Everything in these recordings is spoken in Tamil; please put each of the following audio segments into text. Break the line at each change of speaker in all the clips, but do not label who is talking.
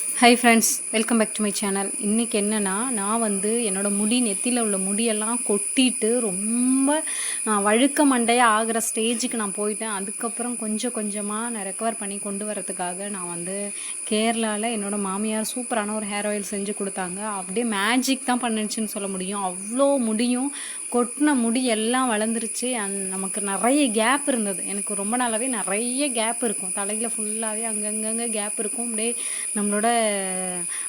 Hi friends welcome back to my channel இன்றைக்கி என்னென்னா நான் வந்து என்னோடய முடி நெத்தியில் உள்ள முடியெல்லாம் கொட்டிட்டு ரொம்ப வழுக்க மண்டையாக ஆகிற ஸ்டேஜுக்கு நான் போயிட்டேன். அதுக்கப்புறம் கொஞ்சம் கொஞ்சமாக நான் ரெக்கவர் பண்ணி கொண்டு வரதுக்காக நான் வந்து கேரளாவில் என்னோடய மாமியார் சூப்பரான ஒரு ஹேர் ஆயில் செஞ்சு கொடுத்தாங்க. அப்படியே மேஜிக் தான் பண்ணுச்சுன்னு சொல்ல முடியும். அவ்வளோ முடியும். கொட்டின முடி எல்லாம் வளர்ந்துருச்சு. அந் நமக்கு நிறைய கேப் இருந்தது. எனக்கு ரொம்ப நாளாகவே நிறைய கேப் இருக்கும். தலையில் ஃபுல்லாகவே அங்கங்கங்கே கேப் இருக்கும். அப்படியே நம்மளோட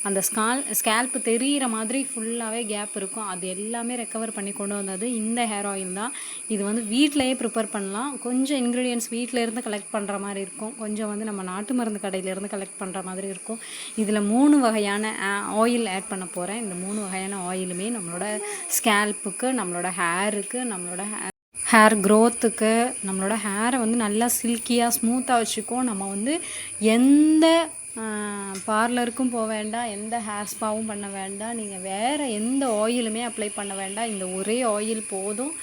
அந்த ஸ்கால் ஸ்கேல்ப் தெரிகிற மாதிரி ஃபுல்லாகவே கேப் இருக்கும். அது எல்லாமே ரெக்கவர் பண்ணி கொண்டு வந்தது இந்த ஹேர் ஆயில் தான். இது வந்து வீட்டிலையே ப்ரிப்பேர் பண்ணலாம். கொஞ்சம் இன்க்ரீடியன்ஸ் வீட்டிலேருந்து கலெக்ட் பண்ணுற மாதிரி இருக்கும். கொஞ்சம் வந்து நம்ம நாட்டு மருந்து கடையிலேருந்து கலெக்ட் பண்ணுற மாதிரி இருக்கும். இதில் மூணு வகையான ஆயில் ஆட் பண்ண போகிறேன் இந்த மூணு வகையான ஆயிலுமே நம்மளோட ஸ்கேல்ப்புக்கு நம்மளோட ஹேருக்கு நம்மளோட ஹேர் க்ரோத்துக்கு நம்மளோட ஹேரை வந்து நல்லா சில்கியாக ஸ்மூத்தாக வச்சுக்கும். நம்ம வந்து எந்த பார்லருக்கும் போக வேண்டாம் எந்த ஹேர் ஸ்பாவும் பண்ண வேண்டாம். நீங்கள் வேறு எந்த ஆயிலுமே அப்ளை பண்ண வேண்டாம். இந்த ஒரே ஆயில் போதும்.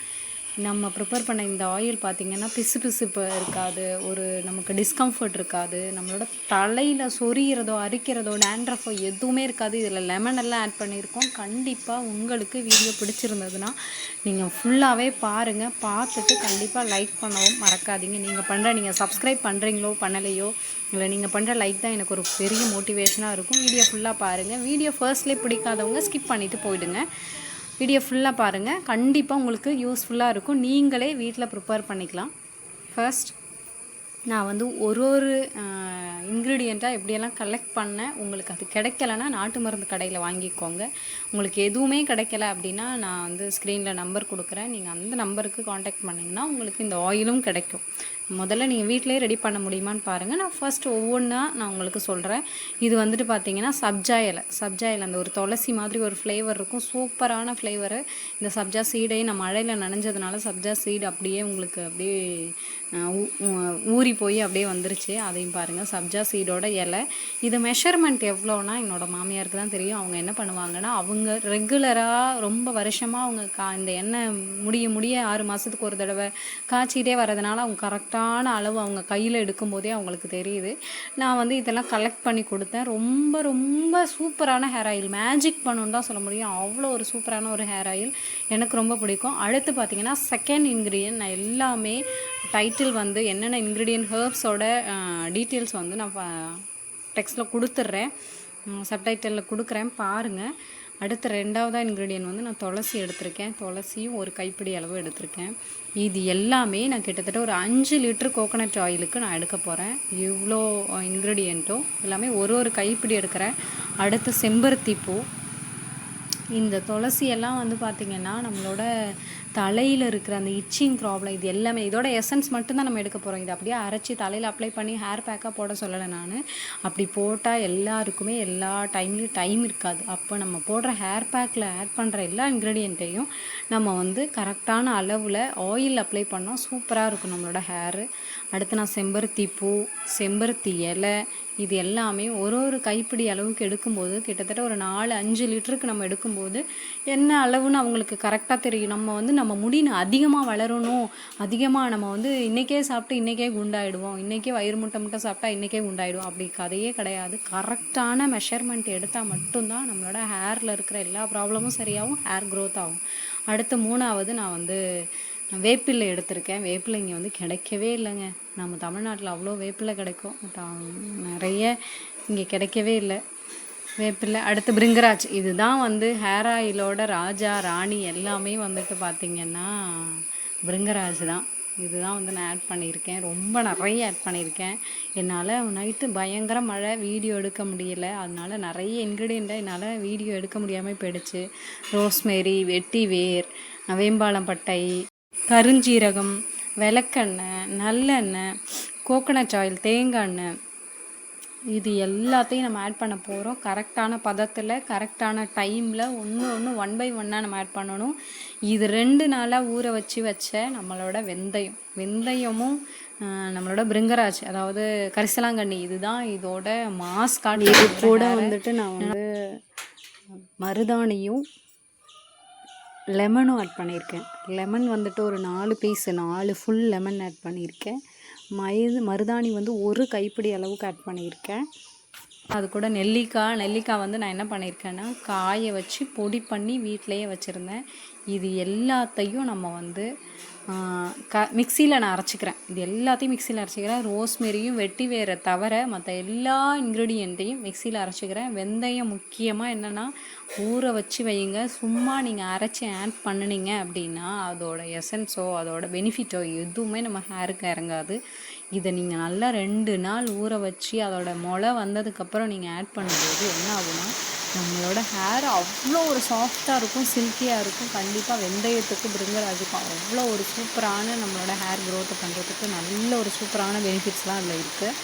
நம்ம ப்ரிப்பேர் பண்ண இந்த ஆயில் பார்த்திங்கன்னா பிசு பிசுப்பு இருக்காது. ஒரு நமக்கு டிஸ்கம்ஃபர்ட் இருக்காது. நம்மளோட தலையில் சொரியிறதோ அரிக்கிறதோ டேண்ட்ரஃபோ எதுவுமே இருக்காது. இதில் லெமன் எல்லாம் ஆட் பண்ணியிருக்கோம். கண்டிப்பாக உங்களுக்கு வீடியோ பிடிச்சிருந்ததுன்னா நீங்கள் ஃபுல்லாகவே பாருங்கள் பார்த்துட்டு கண்டிப்பாக லைக் பண்ணவும் மறக்காதீங்க. நீங்கள் பண்ணுற நீங்கள் சப்ஸ்கிரைப் பண்ணுறீங்களோ பண்ணலையோ இல்லை நீங்கள் பண்ணுற லைக் தான் எனக்கு ஒரு பெரிய மோட்டிவேஷனாக இருக்கும். வீடியோ ஃபுல்லாக பாருங்கள் வீடியோ ஃபர்ஸ்ட்லேயே பிடிக்காதவங்க ஸ்கிப் பண்ணிவிட்டு போயிடுங்க. வீடியோ ஃபுல்லாக பாருங்கள் கண்டிப்பாக உங்களுக்கு யூஸ்ஃபுல்லாக இருக்கும். நீங்களே வீட்டில் ப்ரிப்பேர் பண்ணிக்கலாம். ஃபர்ஸ்ட் நான் வந்து ஒரு ஒரு இன்க்ரீடியண்ட்டாக எப்படியெல்லாம் கலெக்ட் பண்ணேன் உங்களுக்கு அது கிடைக்கலன்னா நாட்டு மருந்து கடையில் வாங்கிக்கோங்க. உங்களுக்கு எதுவுமே கிடைக்கல அப்படின்னா நான் வந்து ஸ்க்ரீனில் நம்பர் கொடுக்குறேன். நீங்கள் அந்த நம்பருக்கு காண்டாக்ட் பண்ணிங்கன்னா உங்களுக்கு இந்த ஆயிலும் கிடைக்கும். முதல்ல நீங்கள் வீட்டிலே ரெடி பண்ண முடியுமான்னு பாருங்கள் நான் ஃபர்ஸ்ட் ஒவ்வொன்றா நான் உங்களுக்கு சொல்கிறேன் இது வந்துட்டு பார்த்தீங்கன்னா சப்ஜா இலை. சப்ஜா இலை அந்த ஒரு துளசி மாதிரி ஒரு ஃப்ளேவர் இருக்கும். சூப்பரான ஃப்ளேவரு இந்த சப்ஜா சீடையும் நான் மழையில் நனைஞ்சதுனால சப்ஜா சீடு அப்படியே உங்களுக்கு அப்படியே ஊ- ஊறி போய் அப்படியே வந்துருச்சு. அதையும் பாருங்கள் சப்ஜா சீடோட இலை. இது மெஷர்மெண்ட் எவ்வளோனா என்னோட மாமியாருக்கு தான் தெரியும். அவங்க என்ன பண்ணுவாங்கன்னா அவங்க ரெகுலராக ரொம்ப வருஷமாக அவங்க கா இந்த எண்ணெய் முடிய முடிய ஆறு மாதத்துக்கு ஒரு தடவை காய்ச்சிட்டே வரதுனால அவங்க கரெக்டாக கரெக்டான அளவு அவங்க கையில் எடுக்கும்போதே அவங்களுக்கு தெரியுது. நான் வந்து இதெல்லாம் கலெக்ட் பண்ணி கொடுத்தேன். ரொம்ப ரொம்ப சூப்பரான ஹேர் ஆயில் மேஜிக் பண்ணுன்னு தான் சொல்ல முடியும். அவ்வளோ ஒரு சூப்பரான ஒரு ஹேர் ஆயில் எனக்கு ரொம்ப பிடிக்கும். அடுத்து பார்த்திங்கன்னா செகண்ட் இன்க்ரீடியன்ட் நான் எல்லாமே டைட்டில் வந்து என்னென்ன இன்க்ரீடியன்ட் ஹேர்ப்ஸோட டீட்டெயில்ஸ் வந்து நான் டெக்ஸ்ட்டில் கொடுத்துட்றேன். சப்டைட்டிலில் கொடுக்குறேன். பாருங்கள் அடுத்த ரெண்டாவதாக இன்க்ரீடியன்ட் வந்து நான் துளசி எடுத்திருக்கேன். துளசியும் ஒரு கைப்பிடி அளவு எடுத்திருக்கேன். இது எல்லாமே நான் கிட்டத்தட்ட ஒரு அஞ்சு லிட்டர் கோகோனட் ஆயிலுக்கு நான் எடுக்க போகிறேன் இவ்வளோ இன்க்ரீடியண்ட்டும் எல்லாமே ஒரு ஒரு கைப்பிடி எடுக்கிறேன். அடுத்து செம்பருத்தி பூ இந்த துளசி எல்லாம் வந்து பார்த்திங்கன்னா நம்மளோட தலையில் இருக்கிற அந்த இச்சிங் ப்ராப்ளம் இது எல்லாமே இதோட எசன்ஸ் மட்டும்தான் நம்ம எடுக்க போகிறோம் இது அப்படியே அரைச்சி தலையில் அப்ளை பண்ணி ஹேர் பேக்காக போட சொல்லலை நான். அப்படி போட்டால் எல்லாருக்குமே எல்லா டைம்லேயும் டைம் இருக்காது. அப்போ நம்ம போடுற ஹேர் பேக்கில் ஆட் பண்ணுற எல்லா இன்க்ரீடியண்ட்டையும் நம்ம வந்து கரெக்டான அளவில் ஆயில் அப்ளை பண்ணால் சூப்பராக இருக்கும் நம்மளோட ஹேரு அடுத்து நான் செம்பருத்தி பூ செம்பருத்தி இலை இது எல்லாமே ஒரு ஒரு கைப்பிடி அளவுக்கு எடுக்கும்போது கிட்டத்தட்ட ஒரு நாலு அஞ்சு லிட்டருக்கு நம்ம எடுக்கும்போது என்ன அளவுன்னு அவங்களுக்கு கரெக்டாக தெரியும். நம்ம வந்து நம்ம முடின்னு அதிகமாக வளரணும். அதிகமாக நம்ம வந்து இன்றைக்கே சாப்பிட்டு இன்றைக்கே குண்டாயிடுவோம். இன்றைக்கே வயிறு முட்டை முட்டை சாப்பிட்டா இன்றைக்கே குண்டாயிடுவோம். அப்படி கதையே கிடையாது. கரெக்டான மெஷர்மெண்ட் எடுத்தால் மட்டும்தான் நம்மளோட ஹேரில் இருக்கிற எல்லா ப்ராப்ளமும் சரியாகும் ஹேர் க்ரோத் ஆகும். அடுத்து மூணாவது நான் வந்து வேப்பிலை எடுத்திருக்கேன். வேப்பிலை இங்கே வந்து கிடைக்கவே இல்லைங்க. நம்ம தமிழ்நாட்டில் அவ்வளோ வேப்பிலை கிடைக்கும். பட் நிறைய இங்கே கிடைக்கவே இல்லை. வேப்பிலை அடுத்து பிருங்கராஜ். இதுதான் வந்து ஹேர் ஆயிலோட ராஜா ராணி எல்லாமே வந்துட்டு பார்த்திங்கன்னா பிருங்கராஜ் தான். இதுதான் வந்து நான் ஆட் பண்ணியிருக்கேன். ரொம்ப நிறைய ஆட் பண்ணியிருக்கேன். என்னால் நைட்டு பயங்கர மழை வீடியோ எடுக்க முடியல. அதனால நிறைய இன்க்ரீடியண்ட்டை என்னால் வீடியோ எடுக்க முடியாமல் போயிடுச்சு. ரோஸ்மேரி வெட்டி வேர் வேம்பாலம் பட்டை கருஞ்சீரகம் விளக்கெண்ணெய் நல்லெண்ணெய் கோகனட் ஆயில் தேங்காய் எண்ணெய் இது எல்லாத்தையும் நம்ம ஆட் பண்ண போகிறோம் கரெக்டான பதத்தில் கரெக்டான டைமில் ஒன்று ஒன்று ஒன் பை ஒன்னாக நம்ம ஆட் பண்ணணும். இது ரெண்டு நாளாக ஊற வச்சு வச்ச நம்மளோட வெந்தயம். வெந்தயமும் நம்மளோட பிருங்கராஜ் அதாவது கரிசலாங்கண்ணி இதுதான் இதோட மாஸ் காட்டு இது கூட வந்துட்டு நான் வந்து மருதாணியும் லெமனும் ஆட் பண்ணியிருக்கேன். லெமன் வந்துட்டு ஒரு நாலு பீஸ் நாலு ஃபுல் லெமன் ஆட் பண்ணியிருக்கேன். மயது மருதாணி வந்து ஒரு கைப்பிடி அளவுக்கு ஆட் பண்ணியிருக்கேன். அது கூட நெல்லிக்காய் நெல்லிக்காய் வந்து நான் என்ன பண்ணியிருக்கேன்னா காய வச்சு பொடி பண்ணி வீட்டிலையே வச்சுருந்தேன். இது எல்லாத்தையும் நம்ம வந்து க மிக்சியில் நான் அரைச்சிக்கிறேன். இது எல்லாத்தையும் மிக்சியில் அரைச்சிக்கிறேன். ரோஸ்மெரியும் வெட்டி வேற தவிர மற்ற எல்லா இன்க்ரீடியண்ட்டையும் மிக்சியில் அரைச்சிக்கிறேன். வெந்தயம் முக்கியமாக என்னென்னா ஊற வச்சு வையுங்க சும்மா நீங்கள் அரைச்சி ஆட் பண்ணுனீங்க அப்படின்னா அதோட எசன்ஸோ அதோட பெனிஃபிட்டோ எதுவுமே நம்ம ஹேருக்கு இறங்காது. இதை நீங்கள் நல்லா ரெண்டு நாள் ஊற வச்சு அதோட முளை வந்ததுக்கப்புறம் நீங்கள் ஆட் பண்ணும்போது என்ன ஆகுனா நம்மளோட ஹேர் அவ்வளோ ஒரு சாஃப்டாக இருக்கும் சில்கியாக இருக்கும். கண்டிப்பாக வெந்தயத்துக்கு பிருங்கராஜுக்கும் அவ்வளோ ஒரு சூப்பரான நம்மளோட ஹேர் க்ரோத்தை பண்ணுறதுக்கு நல்ல ஒரு சூப்பரான பெனிஃபிட்ஸ்லாம் அதில் இருக்குது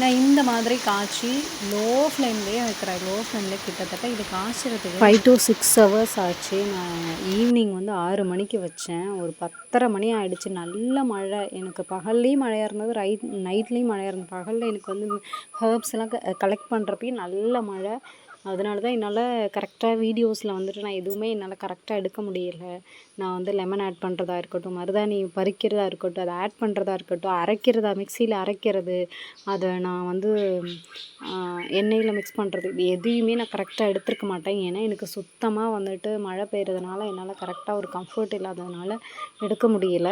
நான் இந்த மாதிரி காய்ச்சி லோ ஃப்ளேம்லேயே வைக்கிறேன். லோ ஃப்ளேம்லேயே கிட்டத்தட்ட இது காய்ச்சறதுக்கு ஃபைவ் டு சிக்ஸ் ஹவர்ஸ் ஆச்சு. நான் ஈவினிங் வந்து ஆறு மணிக்கு வச்சேன். ஒரு பத்தரை மணி ஆகிடுச்சு நல்ல மழை. எனக்கு பகல்லையும் மழையாக இருந்தது. ரைட் நைட்லேயும் மழையாக இருந்தது. பகலில் எனக்கு வந்து ஹர்ப்ஸ் எல்லாம் கலெக்ட் பண்ணுறப்பையும் நல்ல மழை. அதனால தான் என்னால் கரெக்டாக வீடியோஸில் வந்துட்டு நான் எதுவுமே என்னால் கரெக்டாக எடுக்க முடியல. நான் வந்து லெமன் ஆட் பண்ணுறதா இருக்கட்டும் மருதாணி பறிக்கிறதா இருக்கட்டும் அதை ஆட் பண்ணுறதா இருக்கட்டும் அரைக்கிறதா மிக்சியில் அரைக்கிறது அதை நான் வந்து எண்ணெயில் மிக்ஸ் பண்ணுறது இது எதையுமே நான் கரெக்டாக எடுத்துருக்க மாட்டேன். ஏன்னா எனக்கு சுத்தமாக வந்துட்டு மழை பெய்கிறதுனால என்னால் கரெக்டாக ஒரு கம்ஃபர்ட் இல்லாததுனால எடுக்க முடியல.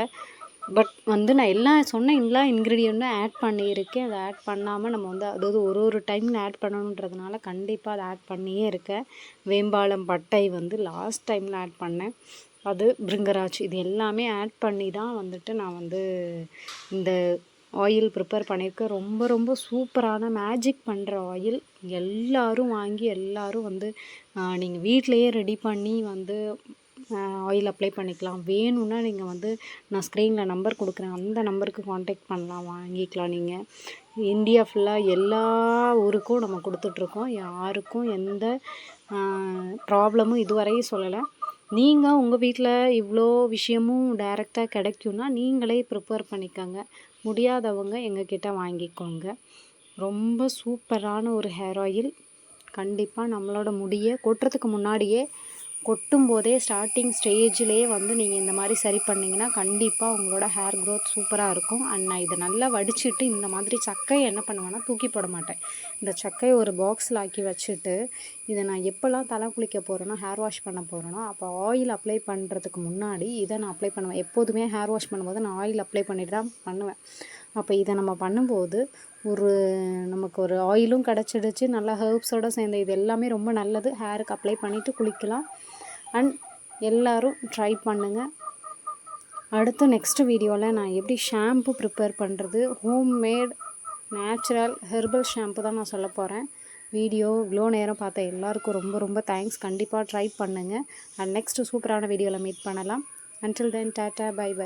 பட் வந்து நான் எல்லா சொன்ன எல்லா இன்க்ரீடியண்ட்டும் ஆட் பண்ணியிருக்கேன். அதை ஆட் பண்ணாமல் நம்ம வந்து அதாவது ஒரு ஒரு டைமில் ஆட் பண்ணணுன்றதுனால கண்டிப்பாக அதை ஆட் பண்ணியே இருக்கேன். வேம்பாலம் பட்டை வந்து லாஸ்ட் டைமில் ஆட் பண்ணேன். அது பிருங்கராஜ் இது எல்லாமே ஆட் பண்ணி தான் வந்துட்டு நான் வந்து இந்த ஆயில் ப்ரிப்பேர் பண்ணியிருக்கேன். ரொம்ப ரொம்ப சூப்பரான மேஜிக் பண்ணுற ஆயில் எல்லோரும் வாங்கி எல்லோரும் வந்து நீங்கள் வீட்டிலையே ரெடி பண்ணி வந்து ஆயில் அப்ளை பண்ணிக்கலாம். வேணும்னா நீங்கள் வந்து நான் ஸ்க்ரீனில் நம்பர் கொடுக்குறேன். அந்த நம்பருக்கு காண்டாக்ட் பண்ணலாம். வாங்கிக்கலாம் நீங்கள் இந்தியா ஃபுல்லாக எல்லா ஊருக்கும் நம்ம கொடுத்துட்ருக்கோம். யாருக்கும் எந்த ப்ராப்ளமும் இதுவரையும் சொல்லலை. நீங்கள் உங்கள் வீட்டில் இவ்வளோ விஷயமும் டைரெக்டாக கிடைக்கும்னா நீங்களே ப்ரிப்பேர் பண்ணிக்கோங்க. முடியாதவங்க எங்ககிட்ட வாங்கிக்கோங்க. ரொம்ப சூப்பரான ஒரு ஹேர் ஆயில் கண்டிப்பாக நம்மளோட முடியை கொட்டுறதுக்கு முன்னாடியே கொட்டும் போதே ஸ்டார்டிங் ஸ்டேஜ்லேயே வந்து நீங்கள் இந்த மாதிரி சரி பண்ணிங்கன்னா கண்டிப்பாக உங்களோட ஹேர் க்ரோத் சூப்பராக இருக்கும். அண்ட் நான் இதை நல்லா வடிச்சிட்டு இந்த மாதிரி சக்கையை என்ன பண்ணுவேன்னா தூக்கி போட மாட்டேன். இந்த சக்கையை ஒரு பாக்ஸில் ஆக்கி வச்சுட்டு இதை நான் எப்போல்லாம் தலை குளிக்க போகிறேனோ ஹேர் வாஷ் பண்ண போகிறேனோ அப்போ ஆயில் அப்ளை பண்ணுறதுக்கு முன்னாடி இதை நான் அப்ளை பண்ணுவேன். எப்போதுமே ஹேர் வாஷ் பண்ணும்போது நான் ஆயில் அப்ளை பண்ணிட்டு தான் பண்ணுவேன். அப்போ இதை நம்ம பண்ணும்போது ஒரு நமக்கு ஒரு ஆயிலும் கிடச்சிடுச்சு. நல்லா ஹர்ப்ஸோடு சேர்ந்த இது எல்லாமே ரொம்ப நல்லது. ஹேருக்கு அப்ளை பண்ணிவிட்டு குளிக்கலாம். அண்ட் எல்லோரும் ட்ரை பண்ணுங்கள் அடுத்து நெக்ஸ்ட் வீடியோவில் நான் எப்படி ஷாம்பு ப்ரிப்பேர் பண்ணுறது home made natural herbal shampoo தான் நான் சொல்ல போகிறேன் வீடியோ இவ்வளோ நேரம் பார்த்த எல்லாருக்கும் ரொம்ப ரொம்ப தேங்க்ஸ் கண்டிப்பாக ட்ரை பண்ணுங்கள் அண்ட் நெக்ஸ்ட் சூப்பரான வீடியோவில் மீட் பண்ணலாம். Until then tata bye bye